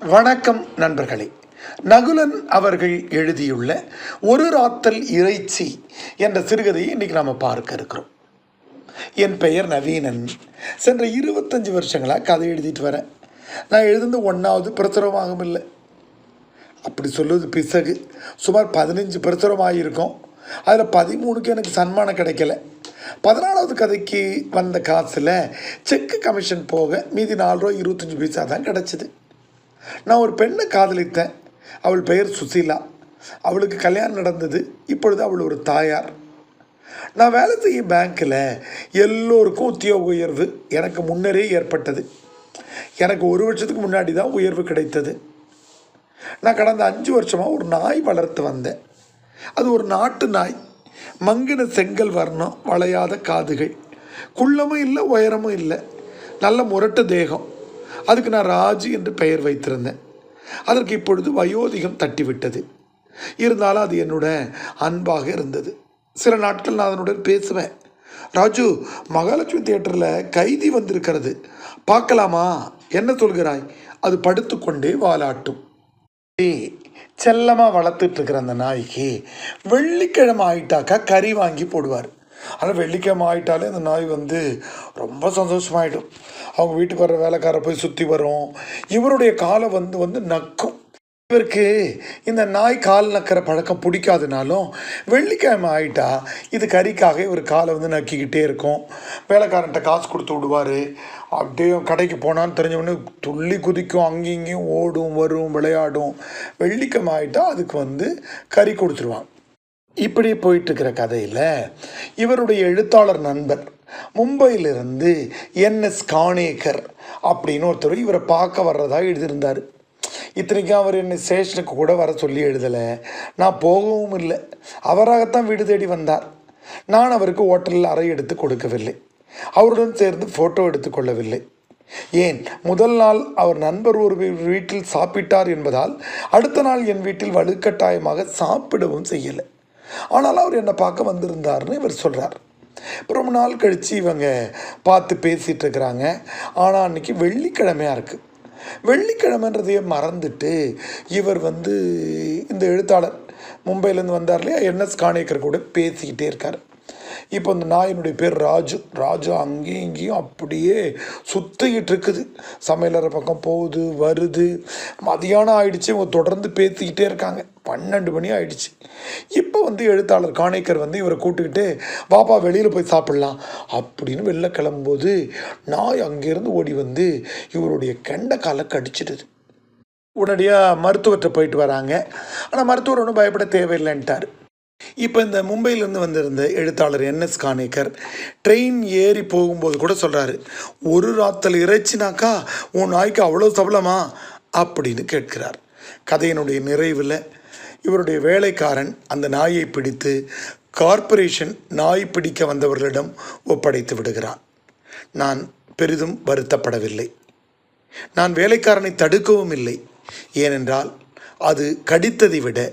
வணக்கம் நண்பர்களே. நகுலன் அவர்கள் எழுதியுள்ள ஒரு ராத்தல் இறைச்சி என்ற சிறுகதையை இன்றைக்கி நாம் பார்க்க இருக்கிறோம். என் பெயர் நவீனன். சென்ற இருபத்தஞ்சி வருஷங்களாக கதை எழுதிட்டு வரேன். நான் எழுதுந்து ஒன்றாவது பிரசுரமாகவும் இல்லை. அப்படி சொல்லுவது பிசகு. சுமார் பதினஞ்சு பிரசுரமாகியிருக்கோம் அதில் பதிமூணுக்கு எனக்கு சன்மானம் கிடைக்கல. பதினாலாவது கதைக்கு வந்த காசில் செக்கு கமிஷன் போக மீதி நாலு ரூபா இருபத்தஞ்சி பைசா தான் கிடச்சிது. நான் ஒரு பெண்ணை காதலித்தேன். அவள் பெயர் சுசீலா. அவளுக்கு கல்யாணம் நடந்தது. இப்பொழுது அவள் ஒரு தாயார். நான் வேலை செய்யும் பேங்க்கில் எல்லோருக்கும் உத்தியோக உயர்வு எனக்கு முன்னரே ஏற்பட்டது. எனக்கு ஒரு வருஷத்துக்கு முன்னாடி தான் உயர்வு கிடைத்தது. நான் கடந்த அஞ்சு வருஷமாக ஒரு நாய் வளர்த்து வந்தேன். அது ஒரு நாட்டு நாய். மங்கின செங்கல் வர்ணம் வளையாத காதுகள். குள்ளமும் இல்லை உயரமும் இல்லை. நல்ல முரட்டு தேகம். அதுக்கு நான் ராஜு என்று பெயர் வைத்திருந்தேன். அதற்கு இப்பொழுது வயோதிகம் தட்டிவிட்டது. இருந்தாலும் அது என்னோட அன்பாக இருந்தது. சில நாட்கள் நான் அதனுடன் பேசுவேன். ராஜு மகாலட்சுமி தியேட்டரில் கைதி வந்திருக்கிறது. பார்க்கலாமா? என்ன சொல்கிறாய்? அது படுத்துக்கொண்டே வாலாட்டும். செல்லமாக வளர்த்துட்டு இருக்கிற அந்த நாய்க்கு வெள்ளிக்கிழமை ஆயிட்டாக்கா கறி வாங்கி போடுவார். ஆனால் வெள்ளிக்கிழமை ஆகிட்டாலே அந்த நாய் வந்து ரொம்ப சந்தோஷமாயிடும். அவங்க வீட்டுக்கு வர வேலைக்கார போய் சுற்றி வரும். இவருடைய காலை வந்து வந்து நக்கும். இவருக்கு இந்த நாய் கால் நக்கிற பழக்கம் பிடிக்காதுனாலும் வெள்ளிக்கிழமை ஆகிட்டா இது கறிக்காக இவர் காலை வந்து நக்கிக்கிட்டே இருக்கும். வேலைக்காரன்ட்ட காசு கொடுத்து விடுவார். அப்படியே கடைக்கு போனான்னு தெரிஞ்சவொடனே துள்ளி குதிக்கும் அங்கேயும் இங்கேயும் ஓடும் வரும் விளையாடும். வெள்ளிக்கிழமை ஆகிட்டா அதுக்கு வந்து கறி கொடுத்துருவான். இப்படி போயிட்டுருக்கிற கதையில் இவருடைய எழுத்தாளர் நண்பர் மும்பையிலிருந்து என்எஸ் காணேகர் அப்படின்னு ஒருத்தர் இவரை பார்க்க வர்றதாக எழுதியிருந்தார். இத்தனைக்கும் அவர் என்னை ஸ்டேஷனுக்கு கூட வர சொல்லி எழுதலை. நான் போகவும் இல்லை. அவராகத்தான் வீடு தேடி வந்தார். நான் அவருக்கு ஹோட்டலில் அறை எடுத்து கொடுக்கவில்லை. அவருடன் சேர்ந்து ஃபோட்டோ எடுத்துக்கொள்ளவில்லை ஏன்? முதல் நாள் அவர் நண்பர் ஒரு வீட்டில் சாப்பிட்டார் என்பதால் அடுத்த நாள் என் வீட்டில் வலுக்கட்டாயமாக சாப்பிடவும் செய்யலை. ஆனால் அவர் என்னை பார்க்க வந்திருந்தார்னு இவர் சொல்கிறார் ரொம்ப நாள் கழித்து இவங்க பார்த்து பேசிகிட்டு இருக்கிறாங்க. ஆனால் அன்றைக்கி வெள்ளிக்கிழமையாக இருக்குது வெள்ளிக்கிழமைன்றதையே மறந்துட்டு இவர் வந்து இந்த எழுத்தாளர் மும்பையிலேருந்து வந்தார் இல்லையா? என்எஸ் காணேக்கர் கூட பேசிக்கிட்டே இருக்கார். இப்போ இந்த நாயினுடைய பேர் ராஜு. ராஜு அங்கேயும் இங்கேயும் அப்படியே சுற்றிக்கிட்டு இருக்குது. சமையலறை பக்கம் போகுது வருது. மதியானம் ஆயிடுச்சு இவங்க தொடர்ந்து பேசிக்கிட்டே இருக்காங்க. பன்னெண்டு மணி ஆயிடுச்சு. இப்போ வந்து எழுத்தாளர் காணேக்கர் வந்து இவரை கூட்டுக்கிட்டு பாப்பா வெளியில் போய் சாப்பிட்லாம். அப்படின்னு வெளில கிளம்பும்போது நாய் அங்கேருந்து ஓடி வந்து இவருடைய கெண்ட காலை கடிச்சிடுது. உடனடியாக மருத்துவர்கிட்ட போயிட்டு வராங்க. ஆனால் மருத்துவர் ஒன்றும் பயப்பட தேவையில்லைன்ட்டார். இப்போ இந்த மும்பையிலேருந்து வந்திருந்த எழுத்தாளர் என்எஸ் கானேக்கர் ட்ரெயின் ஏறி போகும்போது கூட சொல்கிறாரு ஒரு ராத்தல் இறைச்சினாக்கா உன் நாய்க்கு அவ்வளோ சபலமா? அப்படின்னு கேட்கிறார். கதையினுடைய நிறைவில் இவருடைய வேலைக்காரன் அந்த நாயை பிடித்து கார்ப்பரேஷன் நாய் பிடிக்க வந்தவர்களிடம் ஒப்படைத்து விடுகிறான். நான் பெரிதும் வருத்தப்படவில்லை. நான் வேலைக்காரனை தடுக்கவும் இல்லை. ஏனென்றால் அது கடித்ததை விட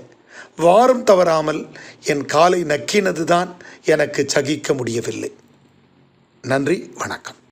வாரம் தவறாமல் என் காலை நக்கினதுதான் எனக்கு சகிக்க முடியவில்லை. நன்றி வணக்கம்.